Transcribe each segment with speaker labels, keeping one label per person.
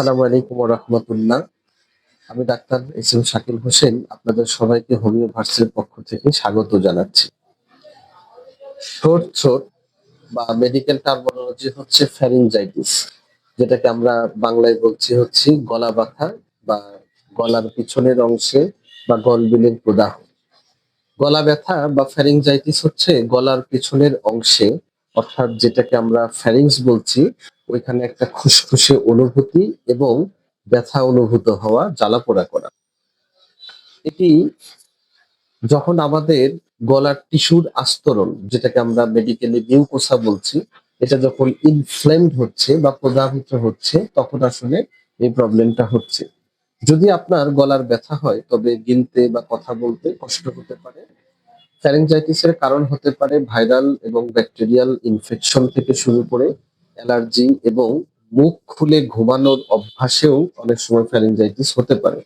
Speaker 1: আসসালামু আলাইকুম রহমতুল্লাহ। আমি doctor S M Shakil Hossain, আপনাদের সবাইকে হোমিও পক্ষ থেকে স্বাগত জানাচ্ছি। শর্ট থ্রোট বা মেডিকেল টার্মিনোলজি হচ্ছে ফ্যারিনজাইটিস যেটাকে আমরা বাংলায় বলছি হচ্ছে গলা ব্যথা বা গলার পিছনের অংশে বা গলবিলের প্রদাহ। গলা ব্যথা বা ফ্যারিংজাইটিস হচ্ছে গলার পিছনের অংশে, অর্থাৎ যেটাকে আমরা ফ্যারিংস বলছি ওইখানে একটা খুসখুসে অনুভূতি এবং ব্যথা অনুভূত হওয়া, জ্বালাপোড়া করা। এটি যখন আমাদের গলার টিস্যুর আস্তরণ, যেটাকে আমরা মেডিকেলি মিউকোসা বলছি, এটা যখন ইনফ্লেমড হচ্ছে বা প্রদাহিত হচ্ছে, তখন আসলে এই প্রবলেমটা হচ্ছে। যদি আপনার গলার ব্যথা হয়, তবে গিলতে বা কথা বলতে কষ্ট হতে পারে। ফ্যারেঞ্জাইটিসের কারণ হতে পারে ভাইরাল এবং ব্যাকটেরিয়াল ইনফেকশন থেকে শুরু করে অ্যালার্জি এবং মুখ খুলে ঘুমানোর অভ্যাসেও অনেক সময় ফ্যারেঞ্জাইটিস হতে পারে।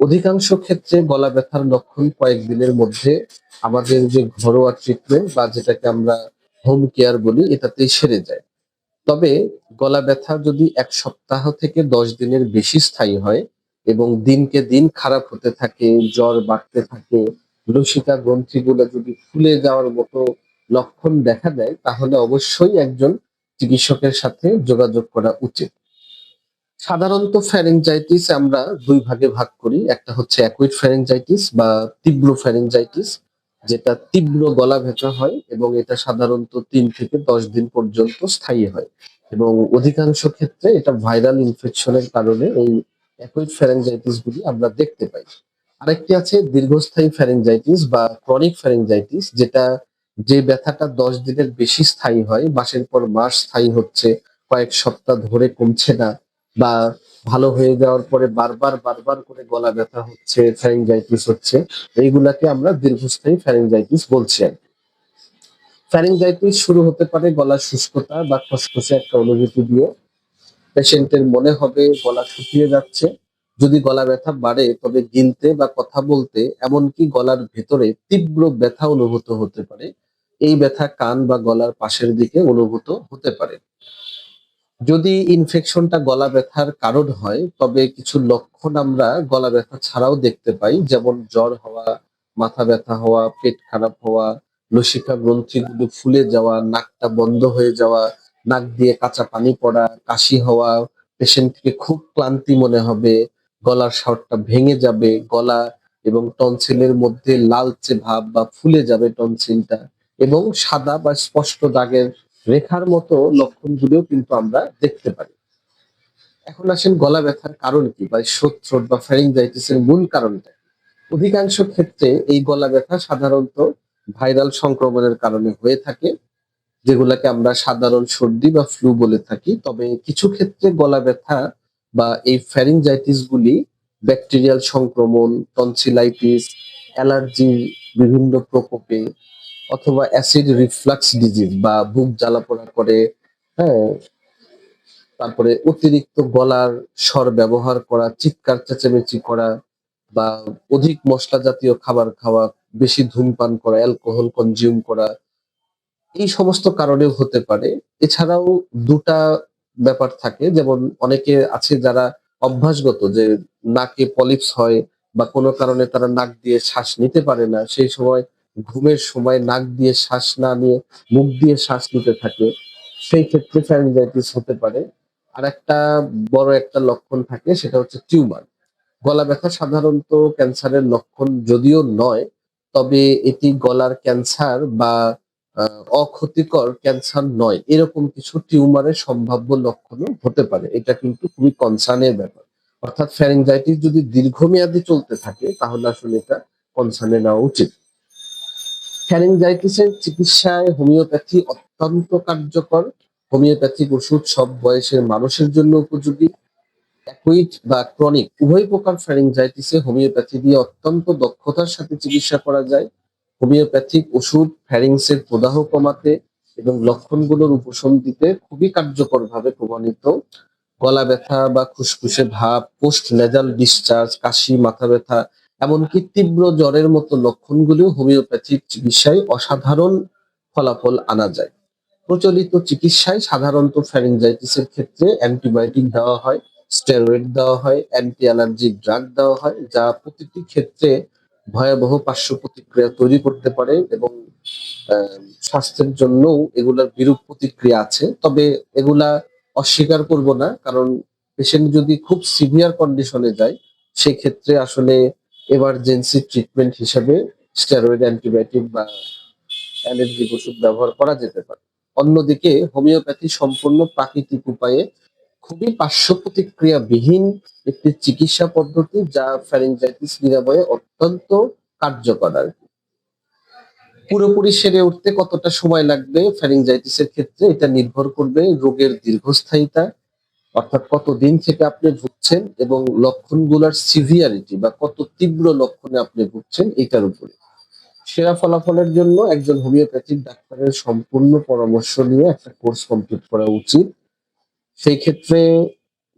Speaker 1: অধিকাংশ ক্ষেত্রে গলা ব্যথার লক্ষণ কয়েকদিনের মধ্যে আমাদের যে ঘরোয়া ট্রিটমেন্ট বা যেটাকে আমরা হোম কেয়ার বলি, এটাতেই সেরে যায়। তবে গলা ব্যথা যদি এক সপ্তাহ থেকে দশ দিনের বেশি স্থায়ী হয় এবং দিনকে দিন খারাপ হতে থাকে, জ্বর বাড়তে থাকে লসিকা গ্রন্থিগুলো যদি ফুলে যাওয়ার মতো লক্ষণ দেখা দেয়, তাহলে অবশ্যই একজন চিকিৎসকের সাথে যোগাযোগ করা উচিত। সাধারণত ফ্যারেঞ্জাইটিস আমরা দুই ভাগে ভাগ করি। একটা হচ্ছে অ্যাকুইট ফ্যারেঞ্জাইটিস বা তীব্র ফ্যারেঞ্জাইটিস যেটা তীব্র গলা ব্যথা হয় এবং এটা সাধারণত তিন থেকে দশ দিন পর্যন্ত স্থায়ী হয়। এবং অধিকাংশ ক্ষেত্রে এটা ভাইরাল ইনফেকশনের কারণে এই অ্যাকুইট ফ্যারেঞ্জাইটিস গুলি আমরা দেখতে পাই। আরেকটি আছে দীর্ঘস্থায়ী ফ্যারেঞ্জাইটিস বা ক্রনিক ফ্যারেঞ্জাইটিস যেটা যে ব্যথাটা দশ দিনের বেশি স্থায়ী হয়, মাসের পর মাস স্থায়ী হচ্ছে, কয়েক সপ্তাহ ধরে কমছে না বা ভালো হয়ে যাওয়ার পরে বারবার বারবার করে গলা ব্যথা হচ্ছে ফ্যারিঞ্জাইটিস হচ্ছে, এইগুলাকে আমরা দীর্ঘস্থায়ী ফ্যারিঞ্জাইটিস বলছি আর কি। ফ্যারিঞ্জাইটিস শুরু হতে পারে গলার শুষ্কতা বা খসখসে একটা অনুভূতি দিয়ে। পেশেন্টের মনে হবে গলা শুকিয়ে যাচ্ছে। যদি গলা ব্যথা বাড়ে, তবে গিলতে বা কথা বলতে এমনকি গলার ভেতরে তীব্র ব্যথা অনুভূত হতে পারে। এই ব্যথা কান বা গলার পাশের দিকে অনুভূত হতে পারে। যদি ইনফেকশনটা গলা ব্যথার কারণ হয়, তবে কিছু লক্ষণ আমরা গলা ব্যথা ছাড়াও দেখতে পাই, যেমন জ্বর হওয়া, মাথা ব্যথা হওয়া, পেট খারাপ হওয়া, লসিকা, গ্রন্থিগুলো ফুলে যাওয়া, নাকটা বন্ধ হয়ে যাওয়া, নাক দিয়ে কাঁচা পানি পড়া, কাশি হওয়া পেশেন্টকে খুব ক্লান্তি মনে হবে, গলার স্বরটা ভেঙে যাবে, গলা এবং টনসিলের মধ্যে লালচে ভাব বা ফুলে যাবে টনসিলটা। এবং সাদা বা স্পষ্ট দাগের রেখার মতো লক্ষণগুলোও কিন্তু আমরা দেখতে পারি এখন আসেন গলা ব্যথার কারণ কি বা শোথ্রোট বা ফ্যারিংজাইটিসের মূল কারণটা? অধিকাংশ ক্ষেত্রে এই গলা ব্যথা সাধারণত ভাইরাল সংক্রমণের কারণে হয়ে থাকে, যেগুলাকে আমরা সাধারণ সর্দি বা ফ্লু বলে থাকি তবে কিছু ক্ষেত্রে গলা ব্যথা বা এই ফ্যারিংজাইটিস গুলি ব্যাকটেরিয়াল সংক্রমণ টনসিলাইটিস অ্যালার্জি বিভিন্ন প্রকোপে অথবা অ্যাসিড রিফ্লাক্স ডিজিজ বা বুক জ্বালাপোড়া করে হ্যাঁ তারপরে অতিরিক্ত গলার স্বর ব্যবহার করা, চিৎকার, চেঁচামেচি করা বা অধিক মশলা জাতীয় খাবার খাওয়া, বেশি ধূমপান করা অ্যালকোহল কনজিউম করা, এই সমস্ত কারণেও হতে পারে। এছাড়াও দুটা ব্যাপার থাকে, যেমন অনেকে আছে যারা অভ্যাসগত যে নাকে পলিপস হয় বা কোনো কারণে তারা নাক দিয়ে শ্বাস নিতে পারে না, সেই সময় ঘুমের সময় নাক দিয়ে শ্বাস না নিয়ে, মুখ দিয়ে শ্বাস নিতে থাকে। সেই ক্ষেত্রে ফ্যারিঞ্জাইটিস হতে পারে। আর একটা বড় একটা লক্ষণ থাকে, সেটা হচ্ছে টিউমার। গলা ব্যথা সাধারণত ক্যান্সারের লক্ষণ যদিও নয়, তবে এটি গলার ক্যান্সার বা অক্ষতিকর ক্যান্সার নয়। এরকম কিছু টিউমারের সম্ভাব্য লক্ষণও হতে পারে। এটা কিন্তু খুবই কনসার্নের ব্যাপার। অর্থাৎ ফ্যারিঞ্জাইটিস যদি দীর্ঘমেয়াদী চলতে থাকে, তাহলে আসলে এটা কনসার্নে নেওয়া উচিত। ফ্যারিঞ্জাইটিসের চিকিৎসায় হোমিওপ্যাথি অত্যন্ত কার্যকর। হোমিওপ্যাথিক ওষুধ সব বয়সের মানুষের জন্য উপযোগী। অ্যাকুইট বা ক্রনিক উভয় প্রকার ফ্যারিঞ্জাইটিসে হোমিওপ্যাথি দিয়ে অত্যন্ত দক্ষতার সাথে চিকিৎসা করা যায়। হোমিওপ্যাথিক ওষুধ ফ্যারিংসের প্রদাহ কমাতে এবং লক্ষণগুলোর উপশম দিতে খুবই কার্যকরভাবে প্রমাণিত। গলা ব্যথা বা খুসখুসে ভাব পোস্ট নেজাল ডিসচার্জ কাশি, মাথা ব্যথা এমনকি তীব্র জ্বরের মতো লক্ষণগুলো হোমিওপ্যাথিক চিকিৎসায় অসাধারণ ফলাফল আনা যায়। প্রচলিত চিকিৎসায় সাধারণত ফ্যারিঞ্জাইটিসের ক্ষেত্রে অ্যান্টিবায়োটিক দেওয়া হয় স্টেরয়েড দেওয়া হয় অ্যান্টি অ্যালার্জিক ড্রাগ দেওয়া হয়, যা প্রতিটি ক্ষেত্রে ভয়াবহ পার্শ্ব প্রতিক্রিয়া তৈরি করতে পারে এবং স্বাস্থ্যের জন্যও এগুলার বিরূপ প্রতিক্রিয়া আছে। তবে এগুলা অস্বীকার করব না, কারণ পেশেন্ট যদি খুব সিভিয়ার কন্ডিশনে যায়, সেক্ষেত্রে আসলে এমার্জেন্সি ট্রিটমেন্ট হিসাবে স্টেরয়েড অ্যান্টিবায়োটিক বা অ্যালার্জিক ওষুধ ব্যবহার করা যেতে পারে অন্যদিকে হোমিওপ্যাথি সম্পূর্ণ প্রাকৃতিক উপায়ে খুবই পার্শ্ব প্রতিক্রিয়া বিহীন একটি চিকিৎসা পদ্ধতি যা ফ্যারিঞ্জাইটিস নিরাময়ে অত্যন্ত কার্যকর আর কি। পুরোপুরি সেরে উঠতে কতটা সময় লাগবে ফ্যারিঞ্জাইটিসের ক্ষেত্রে এটা নির্ভর করবে রোগের দীর্ঘস্থায়িতা অর্থাৎ কতদিন থেকে আপনি ভুগছেন এবং লক্ষণগুলোর সিভিয়ারিটি বা কত তীব্র লক্ষণে আপনি ভুগছেন এটার উপরে। সেরা ফলাফলের জন্য একজন হোমিওপ্যাথিক ডাক্তারের সম্পূর্ণ পরামর্শ নিয়ে একটা কোর্স কমপ্লিট করা উচিত। সেই ক্ষেত্রে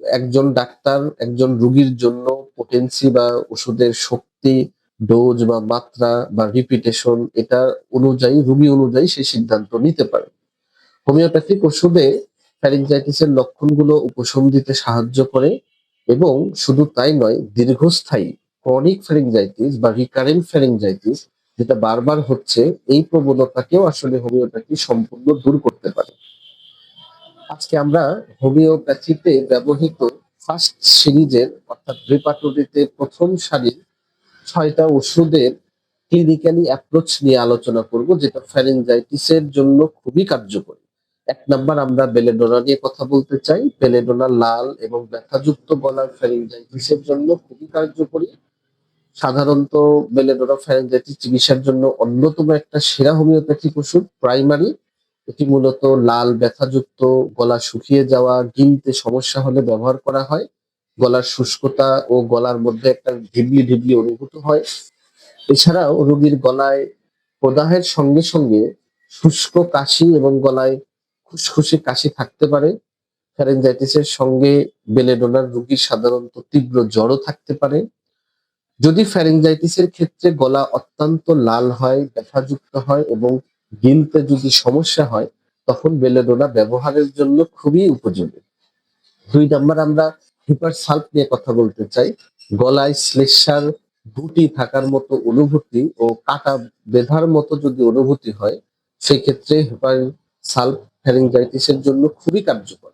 Speaker 1: একজন ডাক্তার, একজন রোগীর জন্য পোটেন্সি বা ওষুধের শক্তি ডোজ বা মাত্রা বা রিপিটেশন এটা অনুযায়ী, রোগী অনুযায়ী সেই সিদ্ধান্ত নিতে পারে। হোমিওপ্যাথিক ওষুধে ফ্যারিঞ্জাইটিসের লক্ষণগুলো উপশম দিতে সাহায্য করে এবং শুধু তাই নয়, দীর্ঘস্থায়ী ক্রনিক ফ্যারিঞ্জাইটিস বা রিকারেন্ট ফ্যারিঞ্জাইটিস যেটা বারবার হচ্ছে, এই প্রবণতাকেও আসলে হোমিওপ্যাথি সম্পূর্ণ দূর করতে পারে। আজকে আমরা হোমিওপ্যাথিতে ব্যবহৃত ফার্স্ট সিরিজের অর্থাৎ রেপার্টরিতে প্রথম সারির ছয়টা ওষুধের ক্লিনিক্যালি অ্যাপ্রোচ নিয়ে আলোচনা করব, যেটা ফ্যারিঞ্জাইটিসের জন্য খুবই কার্যকরী। এক নাম্বার আমরা বেলেডোনা নিয়ে কথা বলতে চাই। বেলেডোনা লাল এবং ব্যথাযুক্ত গলার ফ্যারিঞ্জাইটিসের জন্য খুবই কার্যকরী। সাধারণত বেলেডোনা ফ্যারিঞ্জাইটিস চিকিৎসার জন্য অন্যতম একটা সেরা হোমিওপ্যাথিক ওষুধ, প্রাইমারি। এটি মূলত লাল, ব্যথাযুক্ত, গলা শুকিয়ে যাওয়া, গিলতে সমস্যা হলে ব্যবহার করা হয়। গলার শুষ্কতা ও গলার মধ্যে একটা ঢিবলি ঢিবলি অনুভূত হয়। এছাড়াও রোগীর গলায় প্রদাহের সঙ্গে সঙ্গে শুষ্ক কাশি এবং গলায় খুসখুসে কাশি থাকতে পারে। ফ্যারেঞ্জাইটিসের সঙ্গে বেলেডোনার রোগীর সাধারণত তীব্র জ্বরও থাকতে পারে। যদি ফ্যারেঞ্জাইটিসের ক্ষেত্রে গলা অত্যন্ত লাল হয়, ব্যথাযুক্ত হয় এবং গিলতে যদি সমস্যা হয়, তখন বেলেডোনা ব্যবহারের জন্য খুবই উপযোগী। দুই নাম্বার আমরা হিপার সাল্প নিয়ে কথা বলতে চাই। গলায় শ্লেষার বুটি থাকার মতো অনুভূতি ও কাটা বেঁধার মতো যদি অনুভূতি হয়, সেক্ষেত্রে হিপার সাল্প ফ্যারিঞ্জাইটিসের জন্য খুবই কার্যকর।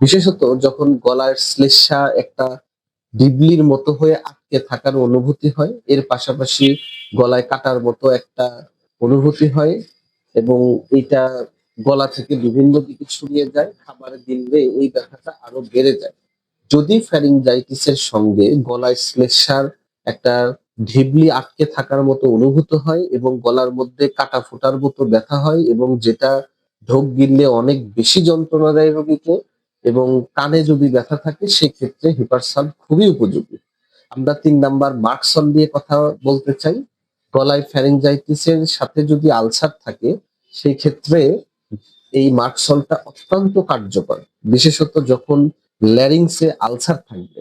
Speaker 1: বিশেষত যখন গলার শ্লেষা একটা ডিবলির মতো হয়ে আটকে থাকার অনুভূতি হয়, এর পাশাপাশি গলায় কাটার মতো একটা অনুভূতি হয় এবং এটা গলা থেকে বিভিন্ন দিকে ছড়িয়ে যায়, খাবার দিলে এই ব্যথাটা আরও বেড়ে যায়। যদি ফ্যারিঞ্জাইটিসের সঙ্গে গলায় শ্লেষার একটা ঢিবলি আটকে থাকার মতো অনুভূত হয় এবং গলার মধ্যে কাটা ফোটার মতো ব্যথা হয় এবং যেটা ঢোক গিললে অনেক বেশি যন্ত্রণা দেয় রোগীকে এবং কানে যদি ব্যথা থাকে, সেক্ষেত্রে হিপারসাল খুবই উপযোগী। আমরা তিন নাম্বার মার্কসল দিয়ে কথা বলতে চাই। গলায় ফ্যারিঞ্জাইটিসের সাথে যদি আলসার থাকে সেই ক্ষেত্রে এই মার্কসলটা অত্যন্ত কার্যকর। বিশেষত যখন ল্যারিংসে আলসার থাকবে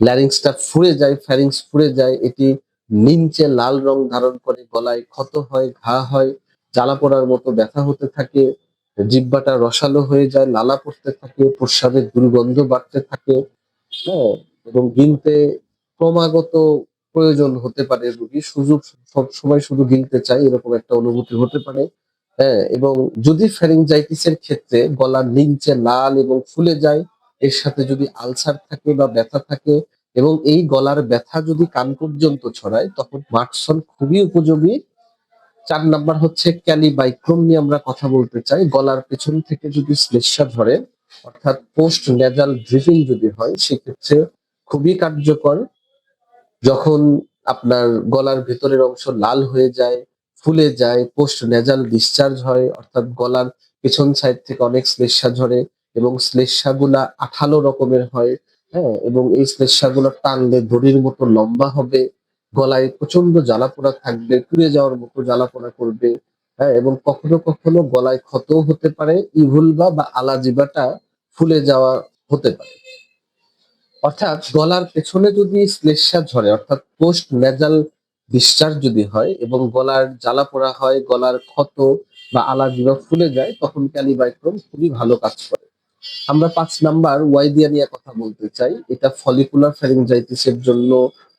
Speaker 1: ল্যারিংসটা ফুরে যায় ফ্যারিংস ফুরে যায়, এটি নিমচে লাল রং ধারণ করে, গলায় ক্ষত হয়, ঘা হয় জ্বালা পোড়ার মতো ব্যথা হতে থাকে, জিব্বাটা রসালো হয়ে যায়, লালা পড়তে থাকে, প্রস্রাবের দুর্গন্ধ বাড়তে থাকে হ্যাঁ এবং গিলতে ক্রমাগত প্রয়োজন হতে পারে রোগী। সুযোগ সব সময় শুধু গিলতে চাই এরকম একটা অনুভূতি হতে পারে হ্যাঁ এবং যদি ফ্যারিংজাইটিসের ক্ষেত্রে গলার নিচে লাল এবং ফুলে যায়, এর সাথে যদি আলসার থাকে বা ব্যথা থাকে, এবং এই গলার ব্যথা যদি কান পর্যন্ত ছড়ায়, তখন মার্কসন খুবই উপযোগী চার নাম্বার হচ্ছে ক্যালিবাইক্রোম নিয়ে আমরা কথা বলতে চাই। গলার পেছন থেকে যদি শ্লেষা ধরে, অর্থাৎ পোস্ট নেজাল ড্রিপিং যদি হয়, সেক্ষেত্রে খুবই কার্যকর। যখন আপনার গলার ভেতরের অংশ লাল হয়ে যায়, ফুলে যায়, পোস্ট নেজাল ডিসচার্জ হয়, অর্থাৎ গলার পেছন সাইড থেকে অনেক শ্লেষা ঝরে এবং শ্লেষাগুলা আঠালো রকমের হয় হ্যাঁ এবং এই শ্লেষাগুলো টানলে দড়ির মতো লম্বা হবে গলায় প্রচণ্ড জ্বালাপোড়া থাকবে, পুড়ে যাওয়ার মতো জ্বালাপোড়া করবে হ্যাঁ এবং কখনো কখনো গলায় ক্ষতও হতে পারে, ইভুলবা বা আলাজিবাটা ফুলে যাওয়া হতে পারে। অর্থাৎ গলার পেছনে যদি শ্লেষা ঝরে, অর্থাৎ পোস্ট নেজাল ডিসচার্জ যদি হয় এবং গলার জ্বালা পোড়া হয়, গলার ক্ষত বা আলাজিবা ফুলে যায়, তখন ক্যালিবাইক্রম খুবই ভালো কাজ করে। আমরা পাঁচ নাম্বার ওয়াইদিয়া নিয়ে কথা বলতে চাই। এটা ফলিকুলার ফ্যারিঞ্জাইটিসের জন্য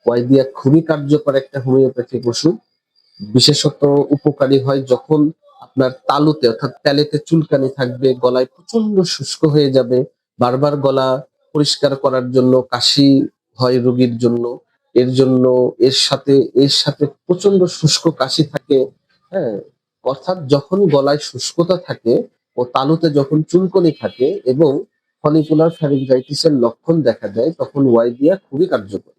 Speaker 1: ওয়াইদিয়া খুবই কার্যকর একটা হোমিওপ্যাথিক ওষুধ। বিশেষত উপকারী হয় যখন আপনার তালুতে অর্থাৎ প্যালেতে চুলকানি থাকবে, গলায় প্রচণ্ড শুষ্ক হয়ে যাবে, বারবার গলা পরিষ্কার করার জন্য, কাশি হয় রোগীর জন্য, এর জন্য এর সাথে এর সাথে প্রচণ্ড শুষ্ক কাশি থাকে হ্যাঁ? অর্থাৎ যখন গলায় শুষ্কতা থাকে ও তালুতে যখন চুলকনি থাকে এবং ফনিকুলার ফ্যারিঞ্জাইটিসের লক্ষণ দেখা যায়, তখন ওয়াইদিয়া খুবই কার্যকরী।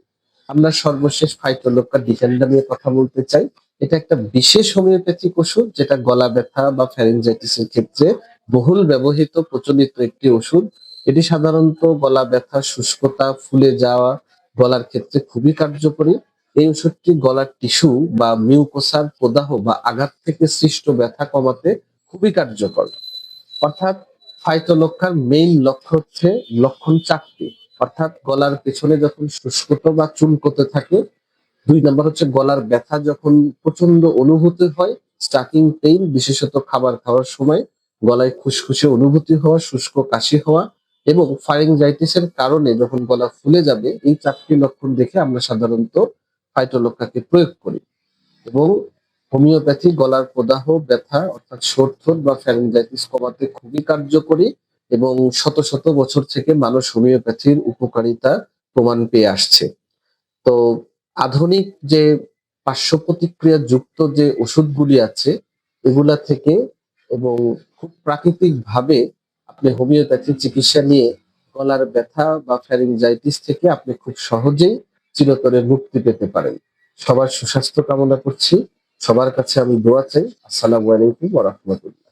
Speaker 1: আমরা সর্বশেষ ফাইটোলোকা ডিফেন্ডার নিয়ে কথা বলতে চাই। এটা একটা বিশেষ হোমিওপ্যাথিক ওষুধ, যেটা গলা ব্যথা বা ফ্যারেঞ্জাইটিস এর ক্ষেত্রে বহুল ব্যবহৃত, প্রচলিত একটি ওষুধ। এটি সাধারণত গলা ব্যথা, শুষ্কতা, ফুলে যাওয়া গলার ক্ষেত্রে খুবই কার্যকরী। এই ওষুধটি গলার টিস্যু বা মিউকোসার প্রদাহ বা আঘাত থেকে সৃষ্ট ব্যথা কমাতে খুবই কার্যকর। অর্থাৎ ফাইটোলক্ষার মেইন লক্ষ্য হচ্ছে লক্ষণ চারটি। অর্থাৎ গলার পেছনে যখন শুষ্কতা বা চুলকোতে থাকে, দুই নম্বর হচ্ছে গলার ব্যথা যখন প্রচণ্ড অনুভূতি হয় স্টার্টিং পেইন বিশেষত খাবার খাওয়ার সময়, গলায় খুশখুশে অনুভূতি হওয়া, শুষ্ক কাশি হওয়া এবং ফারিংজাইটিসের কারণে যখন গলা ফুলে যাবে, এই চারটি লক্ষণ দেখে আমরা সাধারণত ফাইটোলক্ষাকে প্রয়োগ করি এবং হোমিওপ্যাথি, গলার প্রদাহ, ব্যথা অর্থাৎ সর্থর বা ফ্যারিঞ্জাইটিস কমাতে খুবই কার্যকরী। এবং শত শত বছর থেকে মানুষ হোমিওপ্যাথির উপকারিতা প্রমাণ পেয়ে আসছে। তো আধুনিক যে পার্শ্ব প্রতিক্রিয়া যুক্ত যে ওষুধগুলি আছে, এগুলা থেকে এবং খুব প্রাকৃতিক ভাবে আপনি হোমিওপ্যাথি চিকিৎসা নিয়ে গলার ব্যথা বা ফ্যারিংজাইটিস থেকে আপনি খুব সহজেই চিরতরে মুক্তি পেতে পারেন। সবার সুস্বাস্থ্য কামনা করছি। সবার কাছে আমি দোয়া চাই। আসসালামু আলাইকুম ওয়া রাহমাতুল্লাহ।